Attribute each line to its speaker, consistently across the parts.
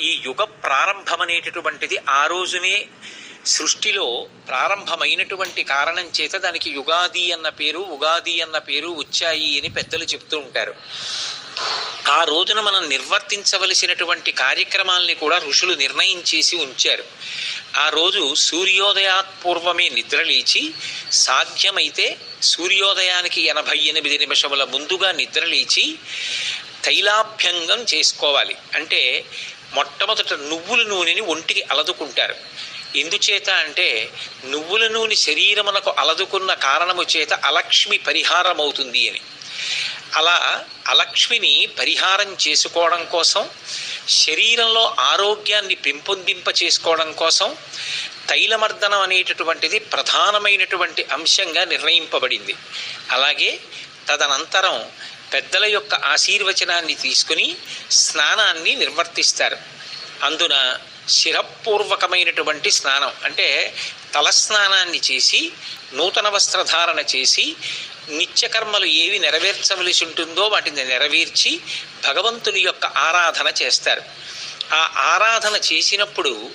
Speaker 1: ఈ యుగ ప్రారంభమనేటటువంటిది ఆ రోజునే సృష్టిలో ప్రారంభమైనటువంటి కారణం చేత దానికి యుగాది అన్న పేరు ఉగాది అన్న పేరు వచ్చాయి అని పెద్దలు చెప్తూ ఉంటారు. ఆ రోజున మనం నిర్వర్తించవలసినటువంటి కార్యక్రమాల్ని కూడా ఋషులు నిర్ణయం చేసి ఉంచారు. ఆ రోజు సూర్యోదయాత్ పూర్వమే నిద్రలేచి సాధ్యమైతే సూర్యోదయానికి ఎనభై ఎనిమిది నిమిషముల ముందుగా నిద్రలేచి తైలాభ్యంగం చేసుకోవాలి. అంటే మొట్టమొదట నువ్వుల నూనెని ఒంటికి అలదుకుంటారు. ఎందుచేత అంటే నువ్వుల నూనె శరీరమునకు అలదుకున్న కారణము చేత అలక్ష్మి పరిహారం అవుతుంది అని. అలా అలక్ష్మిని పరిహారం చేసుకోవడం కోసం శరీరంలో ఆరోగ్యాన్ని పెంపొందింప చేసుకోవడం కోసం తైలమర్దనం అనేటటువంటిది ప్రధానమైనటువంటి అంశంగా నిర్ణయింపబడింది. అలాగే తదనంతరం పెద్దల యొక్క ఆశీర్వచనాన్ని తీసుకుని స్నానాన్ని నిర్వర్తిస్తారు. అందున శిరపూర్వకమైనటువంటి స్నానం అంటే తలస్నానాన్ని చేసి నూతన వస్త్రధారణ చేసి నిత్యకర్మలు ఏవి నెరవేర్చవలసి ఉంటుందో వాటిని నెరవేర్చి భగవంతుని యొక్క ఆరాధన చేస్తారు. ఆ ఆరాధన చేసినప్పుడు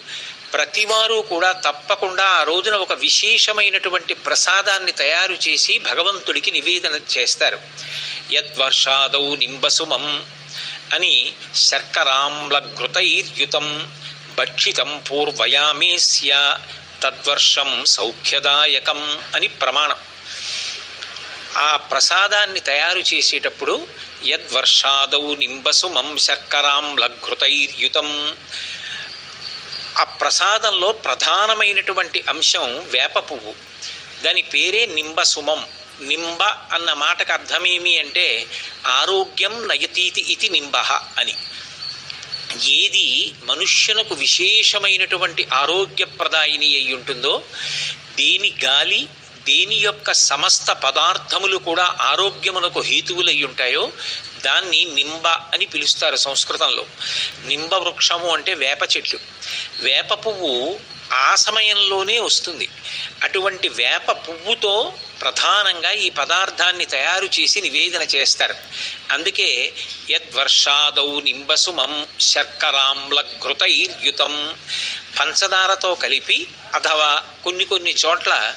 Speaker 1: ప్రతివారు కూడా తప్పకుండా ఆ రోజున ఒక విశేషమైనటువంటి ప్రసాదాన్ని తయారు చేసి భగవంతుడికి నివేదన చేస్తారు. యద్వర్షాదౌ నింబసుమం అని శర్కరాంలఘృతైర్యుతం భక్షితం పూర్వయామేస్య తద్వర్షం సౌఖ్యదాయకం అని ప్రమాణం. ఆ ప్రసాదాన్ని తయారు చేసేటప్పుడు యద్వర్షాదౌ నింబసుమం శర్కరాం లఘృతైర్యుతం ఆ ప్రసాదంలో ప్రధానమైనటువంటి అంశం వేప పువ్వు. దాని పేరే నింబసుమం. నింబ అన్న మాటకు అర్థమేమి అంటే ఆరోగ్యం నయతీతి ఇది నింబ అని. ఏది మనుష్యులకు విశేషమైనటువంటి ఆరోగ్యప్రదాయిని అయి ఉంటుందో దేని గాలి దేని యొక్క సమస్త పదార్థములు కూడా ఆరోగ్యమునకు హేతువులై ఉంటాయో దాన్ని నింబ అని పిలుస్తారు సంస్కృతంలో. నింబ వృక్షము అంటే వేప చెట్లు. వేప పువ్వు ఆ సమయంలోనే వస్తుంది. అటువంటి వేప పువ్వుతో ప్రధానంగా ఈ పదార్థాన్ని తయారు చేసి నివేదన చేస్తారు. అందుకే యద్వర్షాదౌ నింబసుమం శర్కరాంలఘృతైర్యుతం పంచదారతో కలిపి అథవా కొన్ని కొన్ని చోట్ల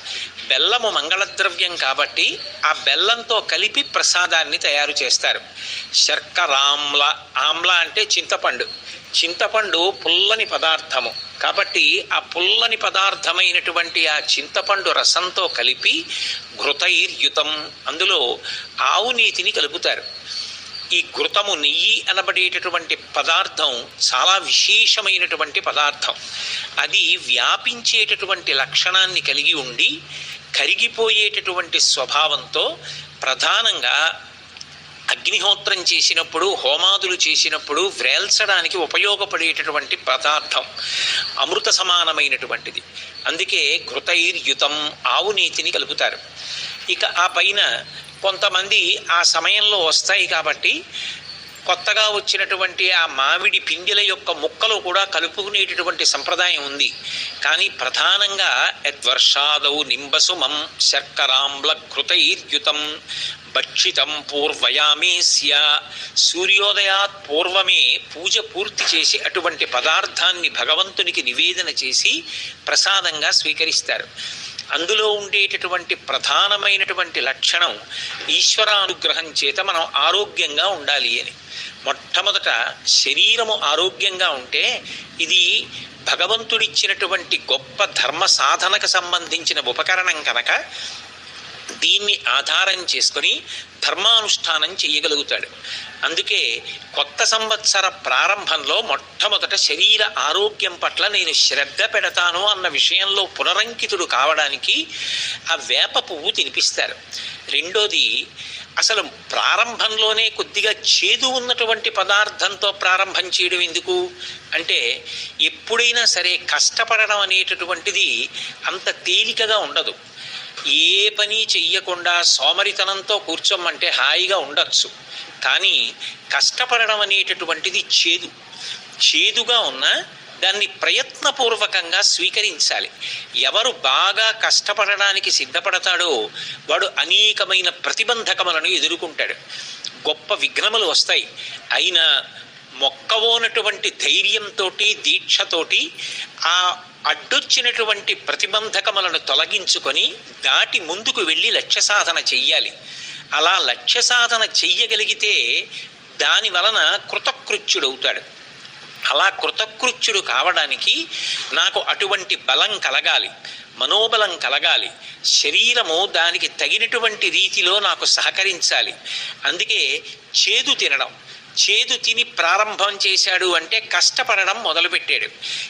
Speaker 1: బెల్లము మంగళద్రవ్యం కాబట్టి ఆ బెల్లంతో కలిపి ప్రసాదాన్ని తయారు చేస్తారు. శర్కరాంల ఆమ్ల అంటే చింతపండు. చింతపండు పుల్లని పదార్థము. కాబట్టి ఆ పుల్లని పదార్థమైనటువంటి ఆ చింతపండు రసంతో కలిపి ఘృతైర్యుతం. అందులో ఆవు నీతిని కలుపుతారు. ఈ ఘృతము నెయ్యి అనబడేటటువంటి పదార్థం చాలా విశేషమైనటువంటి పదార్థం. అది వ్యాపించేటటువంటి లక్షణాన్ని కలిగి ఉండి కరిగిపోయేటటువంటి స్వభావంతో ప్రధానంగా అగ్నిహోత్రం చేసినప్పుడు హోమాదులు చేసినప్పుడు వ్రేల్చడానికి ఉపయోగపడేటటువంటి పదార్థం అమృత సమానమైనటువంటిది. అందుకే ఘృతైర్యుతం ఆవు నీతిని కలుపుతారు. ఇక ఆ పైన కొంతమంది ఆ సమయంలో వస్తాయి కాబట్టి కొత్తగా వచ్చినటువంటి ఆ మామిడి పిండిల యొక్క ముక్కలు కూడా కలుపుకునేటటువంటి సంప్రదాయం ఉంది. కానీ ప్రధానంగా యద్వర్షాదౌ నింబసుమం శర్కరాంబ్ల ఘృతైర్యుతం భక్షితం పూర్వయామేస్య సూర్యోదయాత్ పూర్వమే పూజ పూర్తి చేసి అటువంటి పదార్థాన్ని భగవంతునికి నివేదన చేసి ప్రసాదంగా స్వీకరిస్తారు. అందులో ఉండేటటువంటి ప్రధానమైనటువంటి లక్షణం ఈశ్వరానుగ్రహం చేత మనం ఆరోగ్యంగా ఉండాలి అని. మొట్టమొదట శరీరము ఆరోగ్యంగా ఉంటే ఇది భగవంతుడిచ్చినటువంటి గొప్ప ధర్మ సాధనకు సంబంధించిన ఉపకరణం కనుక దీన్ని ఆధారం చేసుకొని ధర్మానుష్ఠానం చేయగలుగుతాడు అందుకే కొత్త సంవత్సర ప్రారంభంలో మొట్టమొదట శరీర ఆరోగ్యం పట్ల నేను శ్రద్ధ పెడతాను అన్న విషయంలో పునరంకితుడు కావడానికి ఆ వేప పువ్వు తినిపిస్తారు. రెండోది అసలు ప్రారంభంలోనే కొద్దిగా చేదు ఉన్నటువంటి పదార్థంతో ప్రారంభం చేయడం ఎందుకు? అంటే ఎప్పుడైనా సరే కష్టపడడం అనేటటువంటిది అంత తేలికగా ఉండదు. ఏ పని చెయ్యకుండా సోమరితనంతో కూర్చోమంటే హాయిగా ఉండొచ్చు. కానీ కష్టపడడం అనేటటువంటిది చేదు. చేదుగా ఉన్న దాన్ని ప్రయత్నపూర్వకంగా స్వీకరించాలి. ఎవరు బాగా కష్టపడడానికి సిద్ధపడతాడో వాడు అనేకమైన ప్రతిబంధకములను ఎదుర్కొంటాడు. గొప్ప విఘ్నములు వస్తాయి. అయినా మొక్కవోనటువంటి ధైర్యంతో దీక్షతోటి ఆ అడ్డొచ్చినటువంటి ప్రతిబంధకములను తొలగించుకొని దాటి ముందుకు వెళ్ళి లక్ష్య సాధన చెయ్యాలి. అలా లక్ష్య సాధన చెయ్యగలిగితే దాని వలన కృతకృత్యుడవుతాడు. అలా కృతకృత్యుడు కావడానికి నాకు అటువంటి బలం కలగాలి మనోబలం కలగాలి శరీరము దానికి తగినటువంటి రీతిలో నాకు సహకరించాలి. అందుకే చేదు తినడం చేదు తిని ప్రారంభం చేశాడు అంటే కష్టపడడం మొదలుపెట్టాడు.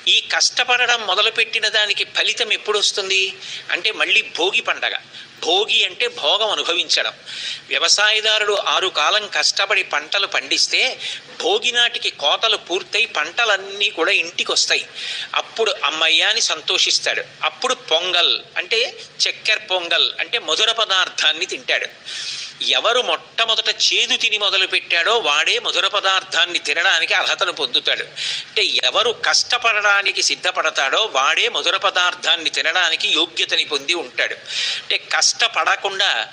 Speaker 1: ఈ కష్టపడడం మొదలుపెట్టిన దానికి ఫలితం ఎప్పుడు వస్తుంది అంటే మళ్ళీ భోగి పండగ. భోగి అంటే భోగం అనుభవించడం. వ్యవసాయదారుడు ఆరు కాలం కష్టపడి పంటలు పండిస్తే భోగి నాటికి కోతలు పూర్తయి పంటలన్నీ కూడా ఇంటికి వస్తాయి అప్పుడు అమ్మయ్య అని సంతోషిస్తాడు. అప్పుడు పొంగల్ అంటే చక్కెర పొంగల్ అంటే మధుర పదార్థాన్ని తింటాడు. ఎవరు మొట్టమొదట చేదు తిని మొదలు పెట్టాడో వాడే మధుర పదార్థాన్ని తినడానికి అర్హతను పొందుతాడు. అంటే ఎవరు కష్టపడడానికి సిద్ధపడతాడో వాడే మధుర పదార్థాన్ని తినడానికి యోగ్యతని పొంది ఉంటాడు. అంటే కష్టపడకుండా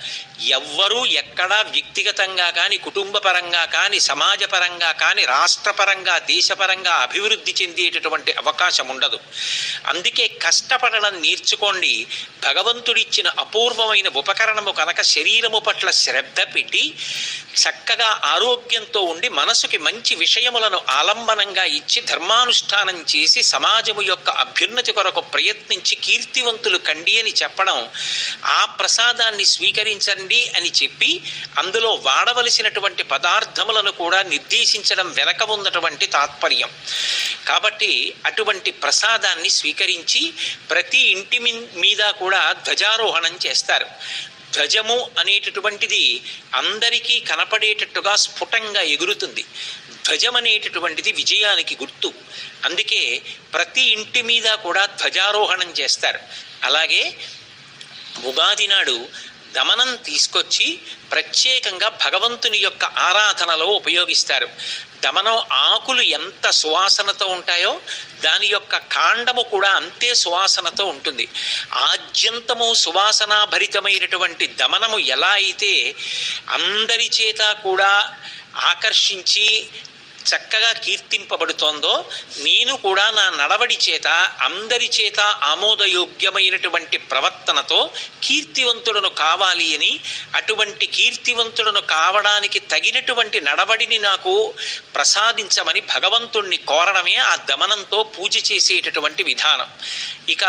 Speaker 1: ఎవ్వరూ ఎక్కడా వ్యక్తిగతంగా కానీ కుటుంబపరంగా కానీ సమాజపరంగా కానీ రాష్ట్రపరంగా దేశపరంగా అభివృద్ధి చెందేటటువంటి అవకాశం ఉండదు. అందుకే కష్టపడడం నేర్చుకోండి. భగవంతుడిచ్చిన అపూర్వమైన ఉపకరణము కనుక శరీరము పట్ల శ్రద్ధ పెట్టి చక్కగా ఆరోగ్యంతో ఉండి మనసుకి మంచి విషయములను ఆలంబనంగా ఇచ్చి ధర్మానుష్ఠానం చేసి సమాజము యొక్క అభ్యున్నతి కొరకు ప్రయత్నించి కీర్తివంతులు కండి అని చెప్పడం ఆ ప్రసాదాన్ని స్వీకరించండి అని చెప్పి అందులో వాడవలసినటువంటి పదార్థములను కూడా నిర్దేశించడం వెనక ఉన్నటువంటి తాత్పర్యం. కాబట్టి అటువంటి ప్రసాదాన్ని స్వీకరించి ప్రతి ఇంటి మీద కూడా ధ్వజారోహణం చేస్తారు. ధ్వజము అనేటటువంటిది అందరికీ కనపడేటట్టుగా స్ఫుటంగా ఎగురుతుంది. ధ్వజం అనేటటువంటిది విజయానికి గుర్తు. అందుకే ప్రతి ఇంటి మీద కూడా ధ్వజారోహణం చేస్తారు. అలాగే ఉగాది నాడు దమనం తీసుకొచ్చి ప్రత్యేకంగా భగవంతుని యొక్క ఆరాధనలో ఉపయోగిస్తారు. దమనం ఆకులు ఎంత సువాసనతో ఉంటాయో దాని యొక్క కాండము కూడా అంతే సువాసనతో ఉంటుంది. ఆద్యంతము సువాసనాభరితమైనటువంటి దమనము ఎలా అయితే అందరి చేత కూడా ఆకర్షించి చక్కగా కీర్తింపబడుతోందో నేను కూడా నా నడవడి చేత అందరి చేత ఆమోదయోగ్యమైనటువంటి ప్రవర్తనతో కీర్తివంతుడను కావాలి అని అటువంటి కీర్తివంతుడను కావడానికి తగినటువంటి నడవడిని నాకు ప్రసాదించమని భగవంతుణ్ణి కోరడమే ఆ దమనంతో పూజ చేసేటటువంటి విధానం. ఇక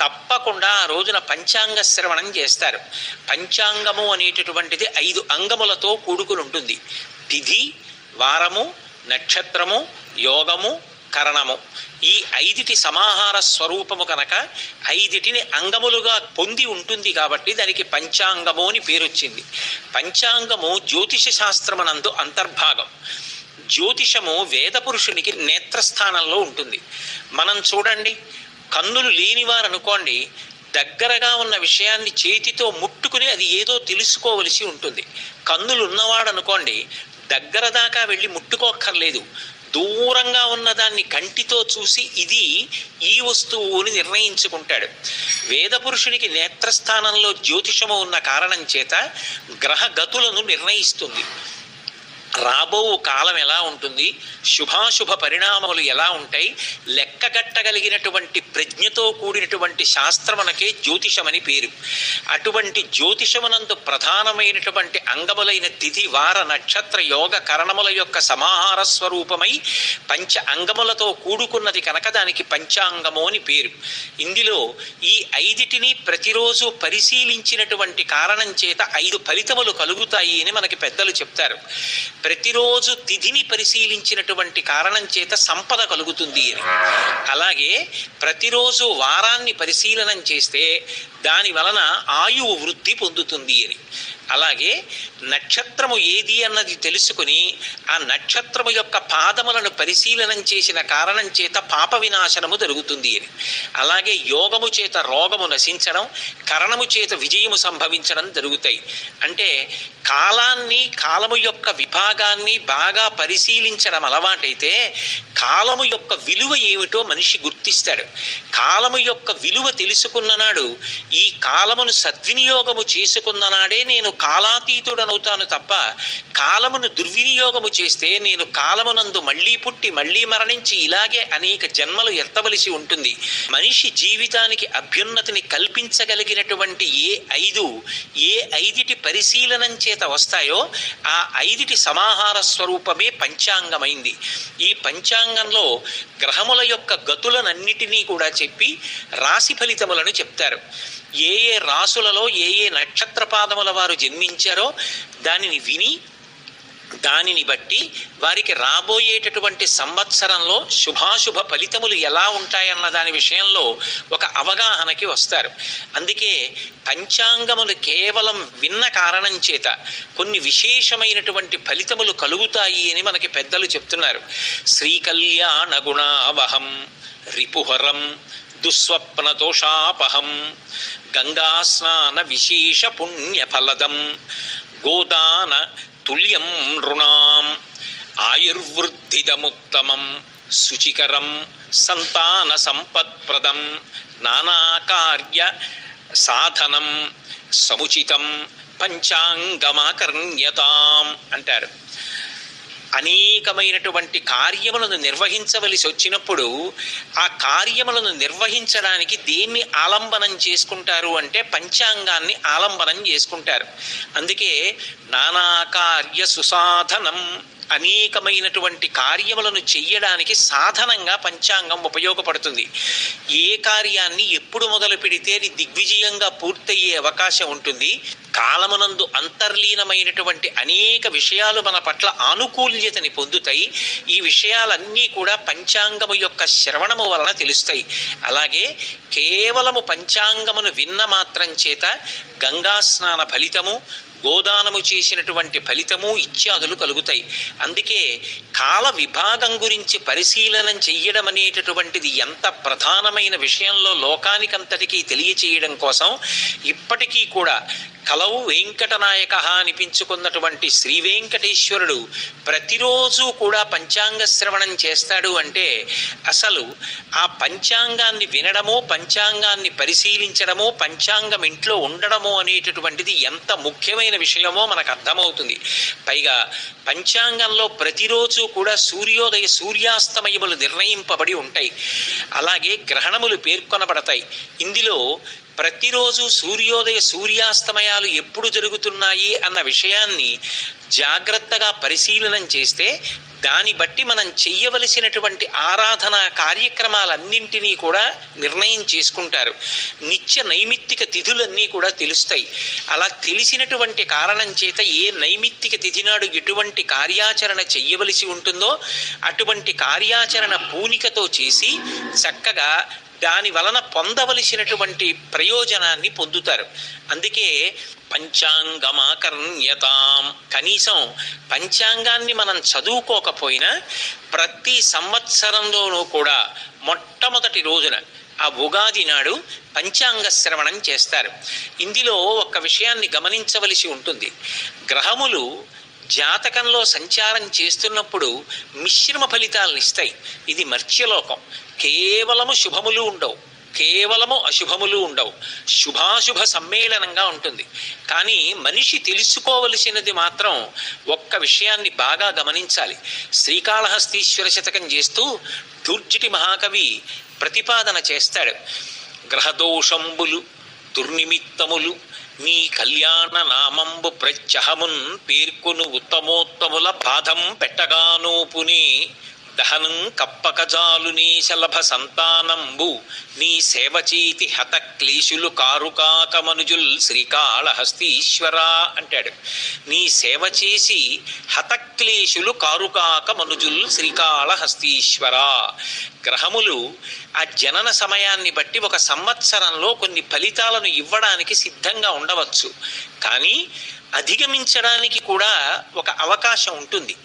Speaker 1: తప్పకుండా ఆ రోజున పంచాంగ శ్రవణం చేస్తారు. పంచాంగము అనేటటువంటిది ఐదు అంగములతో కూడుకుని ఉంటుంది తిథి వారము నక్షత్రము యోగము కరణము. ఈ ఐదిటి సమాహార స్వరూపము కనుక ఐదిటిని అంగములుగా పొంది ఉంటుంది కాబట్టి దానికి పంచాంగము అని పేరొచ్చింది. పంచాంగము జ్యోతిష శాస్త్రమనందు అంతర్భాగం. జ్యోతిషము వేద పురుషునికి నేత్రస్థానంలో ఉంటుంది. మనం చూడండి కన్నులు లేనివారు అనుకోండి దగ్గరగా ఉన్న విషయాన్ని చేతితో ముట్టుకుని అది ఏదో తెలుసుకోవలసి ఉంటుంది. కన్నులు ఉన్నవాడు అనుకోండి దగ్గర దాకా వెళ్ళి ముట్టుకోక్కర్లేదు. దూరంగా ఉన్నదాన్ని కంటితో చూసి ఇది ఈ వస్తువు అని నిర్ణయించుకుంటాడు. వేద పురుషునికి నేత్రస్థానంలో జ్యోతిషము ఉన్న కారణం చేత గ్రహ గతులను నిర్ణయిస్తుంది. రాబో కాలం ఎలా ఉంటుంది? శుభాశుభ పరిణామములు ఎలా ఉంటాయి? లెక్కగట్టగలిగినటువంటి ప్రజ్ఞతో కూడినటువంటి శాస్త్రమునకే జ్యోతిషమని పేరు. అటువంటి జ్యోతిషమునందు ప్రధానమైనటువంటి అంగములైన తిథి వార నక్షత్ర యోగ కరణముల యొక్క సమాహార స్వరూపమై పంచ అంగములతో కూడుకున్నది కనుక దానికి పంచాంగము అని పేరు. ఇందులో ఈ ఐదిటిని ప్రతిరోజు పరిశీలించినటువంటి కారణం చేత ఐదు ఫలితములు కలుగుతాయి అని మనకి పెద్దలు చెప్తారు. ప్రతి ప్రతిరోజు తిథిని పరిశీలించినటువంటి కారణం చేత సంపద కలుగుతుంది అని. అలాగే ప్రతిరోజు వారాన్ని పరిశీలనం చేస్తే దాని వలన ఆయువు వృద్ధి పొందుతుంది అని. అలాగే నక్షత్రము ఏది అన్నది తెలుసుకుని ఆ నక్షత్రము యొక్క పాదములను పరిశీలనం చేసిన కారణం చేత పాప వినాశనము జరుగుతుంది అని. అలాగే యోగము చేత రోగము నశించడం కరణము చేత విజయము సంభవించడం జరుగుతాయి. అంటే కాలాన్ని కాలము యొక్క విభాగాన్ని బాగా పరిశీలించడం అలవాటైతే కాలము యొక్క విలువ ఏమిటో మనిషి గుర్తిస్తాడు. కాలము యొక్క విలువ తెలుసుకున్న నాడు ఈ కాలమును సద్వినియోగము చేసుకున్న నాడే నేను కాలాతీతుడనవుతాను తప్ప కాలమును దుర్వినియోగము చేస్తే నేను కాలమునందు మళ్ళీ పుట్టి మళ్ళీ మరణించి ఇలాగే అనేక జన్మలు ఎత్తవలసి ఉంటుంది. మనిషి జీవితానికి అభ్యున్నతిని కల్పించగలిగినటువంటి ఏ ఐదు ఏ ఐదిటి పరిశీలనం చేత వస్తాయో ఆ ఐదిటి సమాహార స్వరూపమే పంచాంగమైంది. ఈ పంచాంగంలో గ్రహముల యొక్క గతులనన్నిటినీ కూడా చెప్పి రాశి ఫలితములను చెప్తారు. ఏ ఏ రాసులలో ఏ ఏ నక్షత్ర పాదముల వారు జన్మించారో దానిని విని దానిని బట్టి వారికి రాబోయేటటువంటి సంవత్సరంలో శుభాశుభ ఫలితములు ఎలా ఉంటాయన్న దాని విషయంలో ఒక అవగాహనకి వస్తారు. అందుకే పంచాంగములు కేవలం విన్న కారణం చేత కొన్ని విశేషమైనటువంటి ఫలితములు కలుగుతాయి అని మనకి పెద్దలు చెప్తున్నారు. శ్రీకల్యాణ గుణావహం రిపుహరం దుస్వప్నదోషాపహం గంగాస్నాన విశేష పుణ్యఫలదం గోదాన తుల్యం నృణాం ఆయుర్వృద్ధిదముత్తమం శుచికరం సంతాన సంపత్ప్రదం నానాకార్య సాధనం సముచితం పంచాంగమాకర్ణ్యతాం అంటారు. అనేకమైనటువంటి కార్యములను నిర్వహించవలసి వచ్చినప్పుడు ఆ కార్యములను నిర్వహించడానికి దేన్ని ఆలంబనం చేసుకుంటారు అంటే పంచాంగాన్ని ఆలంబనం చేసుకుంటారు. అందుకే నానా కార్య సుసాధనం అనేకమైనటువంటి కార్యములను చెయ్యడానికి సాధనంగా పంచాంగం ఉపయోగపడుతుంది. ఏ కార్యాన్ని ఎప్పుడు మొదలు పెడితే అది దిగ్విజయంగా పూర్తయ్యే అవకాశం ఉంటుంది. కాలమునందు అంతర్లీనమైనటువంటి అనేక విషయాలు మన పట్ల ఆనుకూల్యతని పొందుతాయి. ఈ విషయాలన్నీ కూడా పంచాంగము యొక్క శ్రవణము వలన తెలుస్తాయి. అలాగే కేవలము పంచాంగమును విన్న మాత్రం చేత గంగా స్నాన ఫలితము గోదానము చేసినటువంటి ఫలితము ఇత్యాదులు కలుగుతాయి. అందుకే కాల విభాగం గురించి పరిశీలనం చెయ్యడం అనేటటువంటిది ఎంత ప్రధానమైన విషయంలో లోకానికంతటికీ తెలియచేయడం కోసం ఇప్పటికీ కూడా కలవు వెంకటనాయక అనిపించుకున్నటువంటి శ్రీ వెంకటేశ్వరుడు ప్రతిరోజు కూడా పంచాంగ శ్రవణం చేస్తాడు అంటే అసలు ఆ పంచాంగాన్ని వినడమో పంచాంగాన్ని పరిశీలించడము పంచాంగం ఇంట్లో ఉండడమో అనేటటువంటిది ఎంత ముఖ్యమైన విషయమో మనకు అర్థమవుతుంది. పైగా పంచాంగంలో ప్రతిరోజు కూడా సూర్యోదయ సూర్యాస్తమయములు నిర్ణయింపబడి ఉంటాయి. అలాగే గ్రహణములు పేర్కొనబడతాయి. ఇందులో ప్రతిరోజు సూర్యోదయ సూర్యాస్తమయాలు ఎప్పుడు జరుగుతున్నాయి అన్న విషయాన్ని జాగ్రత్తగా పరిశీలనం చేస్తే దాన్ని బట్టి మనం చెయ్యవలసినటువంటి ఆరాధన కార్యక్రమాలన్నింటినీ కూడా నిర్ణయం చేసుకుంటారు. నిత్య నైమిత్తిక తిథులన్నీ కూడా తెలుస్తాయి. అలా తెలిసినటువంటి కారణం చేత ఏ నైమిత్తిక తిథి నాడు ఎటువంటి కార్యాచరణ చెయ్యవలసి ఉంటుందో అటువంటి కార్యాచరణ పూనికతో చేసి చక్కగా దాని వలన పొందవలసినటువంటి ప్రయోజనాన్ని పొందుతారు. అందుకే పంచాంగమాకర్ణ్యతాం. కనీసం పంచాంగాన్ని మనం చదువుకోకపోయినా ప్రతి సంవత్సరంలోనూ కూడా మొట్టమొదటి రోజున ఆ ఉగాది నాడు పంచాంగ శ్రవణం చేస్తారు. ఇందులో ఒక విషయాన్ని గమనించవలసి ఉంటుంది. గ్రహములు జాతకంలో సంచారం చేస్తున్నప్పుడు మిశ్రమ ఫలితాలను ఇస్తాయి ఇది మర్త్యలోకం. కేవలము శుభములు ఉండవు. కేవలము అశుభములు ఉండవు. శుభాశుభ సమ్మేళనంగా ఉంటుంది. కానీ మనిషి తెలుసుకోవలసినది మాత్రం ఒక్క విషయాన్ని బాగా గమనించాలి. శ్రీకాళహస్తీశ్వర శతకం చేస్తూ దూర్జిటి మహాకవి ప్రతిపాదన చేస్తాడు. గ్రహదోషంబులు దుర్నిమిత్తములు నీ కళ్యాణ నామంబు ప్రత్యహమున్ పేర్కొను ఉత్తమోత్తముల బాధం పెట్టగానూపుని దహనం కప్పకజాలు నీ శలభ సంతానంబు. నీ సేవచీతి హతక్లీశులు కారుకాక మనుజుల్ శ్రీకాళహస్తీశ్వర అంటాడు. నీ సేవ చేసి హతక్లీశులు కారుకాక మనుజుల్ శ్రీకాళహస్తీశ్వర. గ్రహములు ఆ జనన సమయాన్ని బట్టి ఒక సంవత్సరంలో కొన్ని ఫలితాలను ఇవ్వడానికి సిద్ధంగా ఉండవచ్చు. కానీ అధిగమించడానికి కూడా ఒక అవకాశం ఉంటుంది.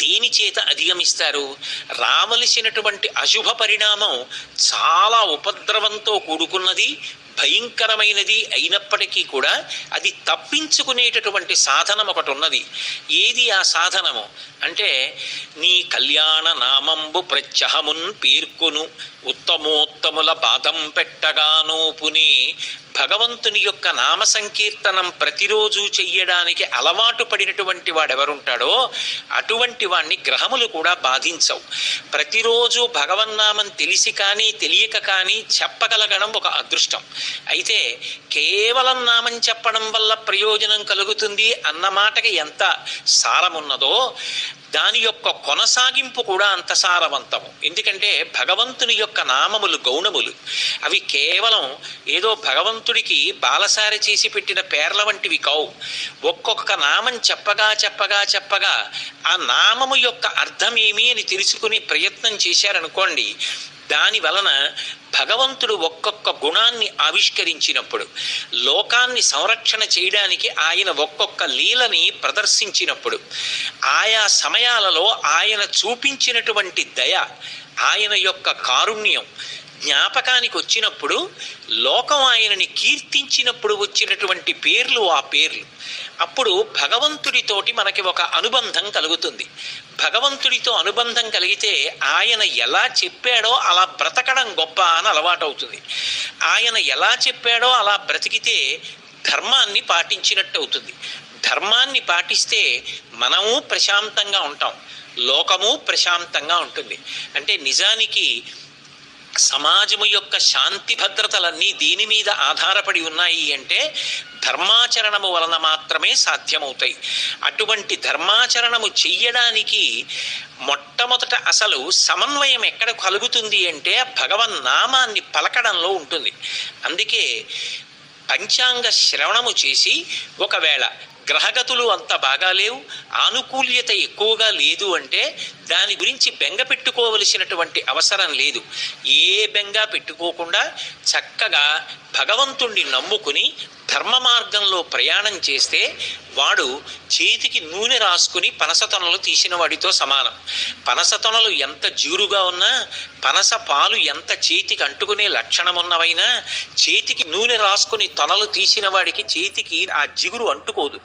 Speaker 1: దేని చేత అధిగమిస్తారు? రావలసినటువంటి అశుభ పరిణామం చాలా ఉపద్రవంతో కూడుకున్నది భయంకరమైనది అయినప్పటికీ కూడా అది తప్పించుకునేటటువంటి సాధనం ఒకటి ఉన్నది. ఏది ఆ సాధనము? అంటే నీ కళ్యాణ నామంబు ప్రత్యహమున్ పేర్కొను ఉత్తమోత్తముల బాధం పెట్టగానోపుని భగవంతుని యొక్క నామ సంకీర్తనం ప్రతిరోజు చెయ్యడానికి అలవాటు పడినటువంటి వాడెవరుంటాడో అటువంటి వాణ్ణి గ్రహములు కూడా బాధించవు. ప్రతిరోజు భగవన్నామం తెలిసి కానీ తెలియక కానీ చెప్పగలగడం ఒక అదృష్టం. అయితే కేవలం నామం చెప్పడం వల్ల ప్రయోజనం కలుగుతుంది అన్న మాటకి ఎంత సారమున్నదో దాని యొక్క కొనసాగింపు కూడా అంత సారవంతము. ఎందుకంటే భగవంతుని యొక్క నామములు గౌణములు అవి కేవలం ఏదో భగవంతుడికి బాలసారి చేసి పెట్టిన పేర్ల వంటివి కావు. ఒక్కొక్క నామం చెప్పగా చెప్పగా చెప్పగా ఆ నామము యొక్క అర్థం ఏమి అని తెలుసుకుని ప్రయత్నం చేశారనుకోండి దాని వలన భగవంతుడు ఒక్కొక్క గుణాన్ని ఆవిష్కరించినప్పుడు లోకాన్ని సంరక్షణ చేయడానికి ఆయన ఒక్కొక్క లీలని ప్రదర్శించినప్పుడు ఆయా సమయాలలో ఆయన చూపించినటువంటి దయ ఆయన యొక్క కారుణ్యం జ్ఞాపకానికి వచ్చినప్పుడు లోకం ఆయనని కీర్తించినప్పుడు వచ్చినటువంటి పేర్లు ఆ పేర్లు. అప్పుడు భగవంతుడితోటి మనకి ఒక అనుబంధం కలుగుతుంది. భగవంతుడితో అనుబంధం కలిగితే ఆయన ఎలా చెప్పాడో అలా బ్రతకడం గొప్ప అని అలవాటవుతుంది. ఆయన ఎలా చెప్పాడో అలా బ్రతికితే ధర్మాన్ని పాటించినట్టు అవుతుంది. ధర్మాన్ని పాటిస్తే మనము ప్రశాంతంగా ఉంటాం. లోకము ప్రశాంతంగా ఉంటుంది. అంటే నిజానికి సమాజము యొక్క శాంతి భద్రతలన్నీ దీని మీద ఆధారపడి ఉన్నాయి అంటే ధర్మాచరణము వలన మాత్రమే సాధ్యమవుతాయి. అటువంటి ధర్మాచరణము చెయ్యడానికి మొట్టమొదట అసలు సమన్వయం ఎక్కడ కలుగుతుంది అంటే భగవన్ నామాన్ని పలకడంలో ఉంటుంది. అందుకే పంచాంగ శ్రవణము చేసి ఒకవేళ గ్రహగతులు అంత బాగా లేవు ఆనుకూల్యత ఎక్కువగా లేదు అంటే దాని గురించి బెంగ పెట్టుకోవలసినటువంటి అవసరం లేదు. ఏ బెంగ పెట్టుకోకుండా చక్కగా భగవంతుణ్ణి నమ్ముకుని ధర్మ మార్గంలో ప్రయాణం చేస్తే వాడు చేతికి నూనె రాసుకుని పనసతొనలు తీసిన వాడితో సమానం. పనసతొనలు ఎంత జీరుగా ఉన్నా పనస పాలు ఎంత చేతికి అంటుకునే లక్షణం ఉన్నవైనా చేతికి నూనె రాసుకుని తొనలు తీసిన వాడికి చేతికి ఆ జిగురు అంటుకోదు.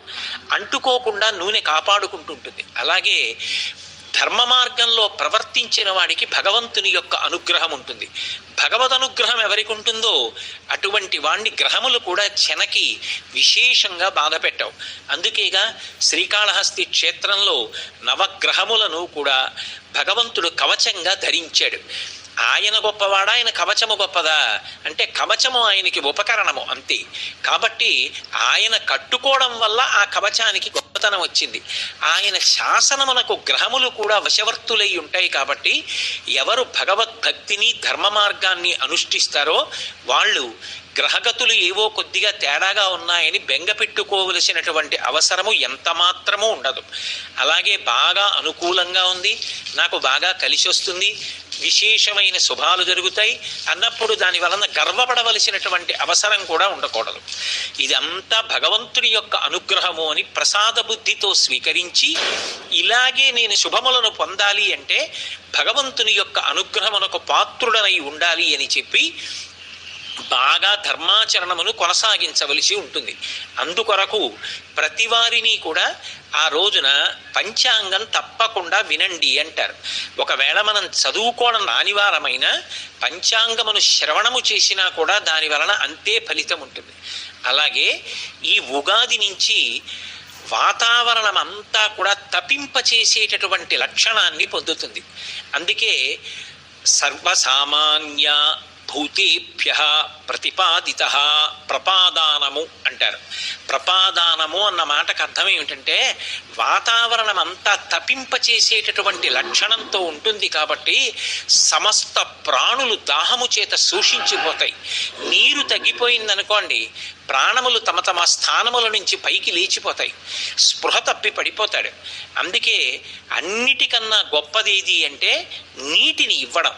Speaker 1: అంటుకోకుండా నూనె కాపాడుకుంటుంటుంది. అలాగే ధర్మ మార్గంలో ప్రవర్తించిన వాడికి భగవంతుని యొక్క అనుగ్రహం ఉంటుంది. భగవద్ అనుగ్రహం ఎవరికి ఉంటుందో అటువంటి వాణ్ణి గ్రహములు కూడా చెనకి విశేషంగా బాధ పెట్టవు. అందుకేగా శ్రీకాళహస్తి క్షేత్రంలో నవగ్రహములను కూడా భగవంతుడు కవచంగా ధరించాడు. ఆయన గొప్పవాడా? ఆయన కవచము గొప్పదా? అంటే కవచము ఆయనకి ఉపకరణము అంతే. కాబట్టి ఆయన కట్టుకోవడం వల్ల ఆ కవచానికి గొప్పతనం వచ్చింది. ఆయన శాసనమునకు గ్రహములు కూడా వశవర్తులై ఉంటాయి కాబట్టి ఎవరు భగవద్భక్తిని ధర్మ మార్గాన్ని అనుష్ఠిస్తారో వాళ్ళు గ్రహగతులు ఏవో కొద్దిగా తేడాగా ఉన్నాయని బెంగ పెట్టుకోవలసినటువంటి అవసరము ఎంత మాత్రమూ ఉండదు. అలాగే బాగా అనుకూలంగా ఉంది. నాకు బాగా కలిసి వస్తుంది విశేషమైన శుభాలు జరుగుతాయి. అన్నప్పుడు దాని వలన గర్వపడవలసినటువంటి అవసరం కూడా ఉండకూడదు. ఇదంతా భగవంతుని యొక్క అనుగ్రహము అని ప్రసాద బుద్ధితో స్వీకరించి ఇలాగే నేను శుభములను పొందాలి అంటే భగవంతుని యొక్క అనుగ్రహమునకు పాత్రుడనై ఉండాలి అని చెప్పి బాగా ధర్మాచరణమును కొనసాగించవలసి ఉంటుంది. అందుకొరకు ప్రతి వారిని కూడా ఆ రోజున పంచాంగం తప్పకుండా వినండి అంటారు. ఒకవేళ మనం చదువుకోవడం రానివారమైన పంచాంగమును శ్రవణము చేసినా కూడా దాని వలన అంతే ఫలితం ఉంటుంది. అలాగే ఈ ఉగాది నుంచి వాతావరణం అంతా కూడా తపింపచేసేటటువంటి లక్షణాన్ని పొందుతుంది. అందుకే సర్వసామాన్య భూతేభ్య ప్రతిపాదిత ప్రపాదానము అంటారు. ప్రపాదానము అన్న మాటకు అర్థం ఏమిటంటే వాతావరణం అంతా తపింపచేసేటటువంటి లక్షణంతో ఉంటుంది కాబట్టి సమస్త ప్రాణులు దాహము చేత శోషించిపోతాయి. నీరు తగ్గిపోయిందనుకోండి ప్రాణములు తమ తమ స్థానముల నుంచి పైకి లేచిపోతాయి. స్పృహ తప్పి పడిపోతాడు. అందుకే అన్నిటికన్నా గొప్పదేది అంటే నీటిని ఇవ్వడం.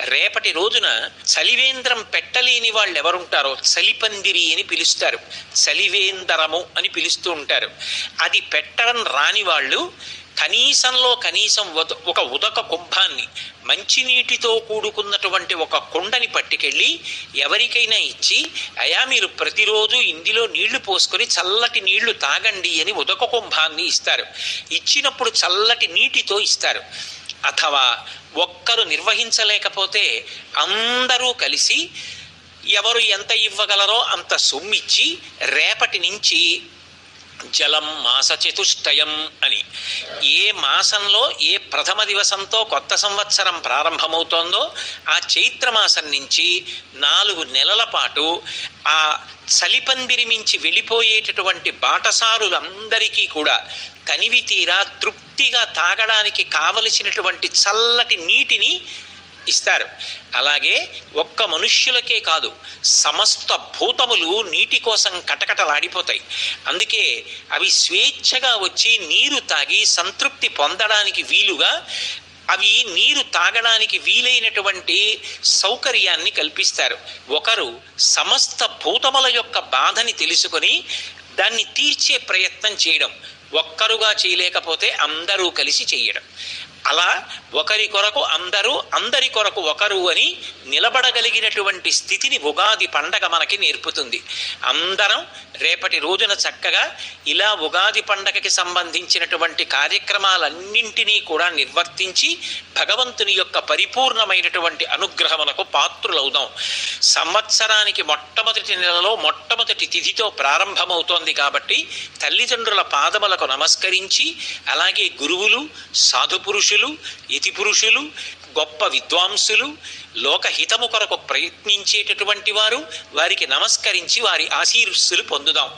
Speaker 1: రేపటి రోజున చలివేంద్రం పెట్టలేని వాళ్ళు ఎవరుంటారో చలిపందిరి అని పిలుస్తారు. చలివేంద్రము అని పిలుస్తూ ఉంటారు. అది పెట్టడం రాని వాళ్ళు కనీసంలో కనీసం ఉద- ఒక ఉదక కుంభాన్ని మంచినీటితో కూడుకున్నటువంటి ఒక కుండని పట్టుకెళ్ళి ఎవరికైనా ఇచ్చి అయా మీరు ప్రతిరోజు ఇందులో నీళ్ళు పోసుకొని చల్లటి నీళ్ళు తాగండి అని ఉదక కుంభాన్ని ఇస్తారు. ఇచ్చినప్పుడు చల్లటి నీటితో ఇస్తారు. అథవా ఒక్కరు నిర్వహించలేకపోతే అందరూ కలిసి ఎవరు ఎంత ఇవ్వగలరో అంత సొమ్మిచ్చి రేపటి నుంచి జలం మాస చతుష్టయం అని. ఏ మాసంలో ఏ ప్రథమ దివసంతో కొత్త సంవత్సరం ప్రారంభమవుతోందో ఆ చైత్ర మాసం నుంచి నాలుగు నెలల పాటు ఆ చలిపందిరి మించి వెళ్ళిపోయేటటువంటి బాటసారులందరికీ కూడా కనివి తీరా తృప్తిగా తాగడానికి కావలసినటువంటి చల్లటి నీటిని ఇస్తారు. అలాగే ఒక్క మనుష్యులకే కాదు సమస్త భూతములు నీటి కోసం కటకటలాడిపోతాయి. అందుకే అవి స్వేచ్ఛగా వచ్చి నీరు తాగి సంతృప్తి పొందడానికి వీలుగా అవి నీరు తాగడానికి వీలైనటువంటి సౌకర్యాన్ని కల్పిస్తారు. ఒకరు సమస్త భూతముల యొక్క బాధని తెలుసుకొని దాన్ని తీర్చే ప్రయత్నం చేయడం ఒక్కరుగా చేయలేకపోతే అందరూ కలిసి చేయడం. అలా ఒకరి కొరకు అందరూ అందరి కొరకు ఒకరు అని నిలబడగలిగినటువంటి స్థితిని ఉగాది పండగ మనకి నేర్పుతుంది. అందరం రేపటి రోజున చక్కగా ఇలా ఉగాది పండగకి సంబంధించినటువంటి కార్యక్రమాలన్నింటినీ కూడా నిర్వర్తించి భగవంతుని యొక్క పరిపూర్ణమైనటువంటి అనుగ్రహమునకు పాత్రులవుదాం. సంవత్సరానికి మొట్టమొదటి నెలలో మొట్టమొదటి తిథితో ప్రారంభమవుతోంది కాబట్టి తల్లిదండ్రుల పాదములకు నమస్కరించి అలాగే గురువులు సాధు పురుషులు ఇతి పురుషులు గొప్ప విద్వాంసులు లోకహితము కొరకు ప్రయత్నించేటటువంటి వారు వారికి నమస్కరించి వారి ఆశీర్సులు పొందుదాం.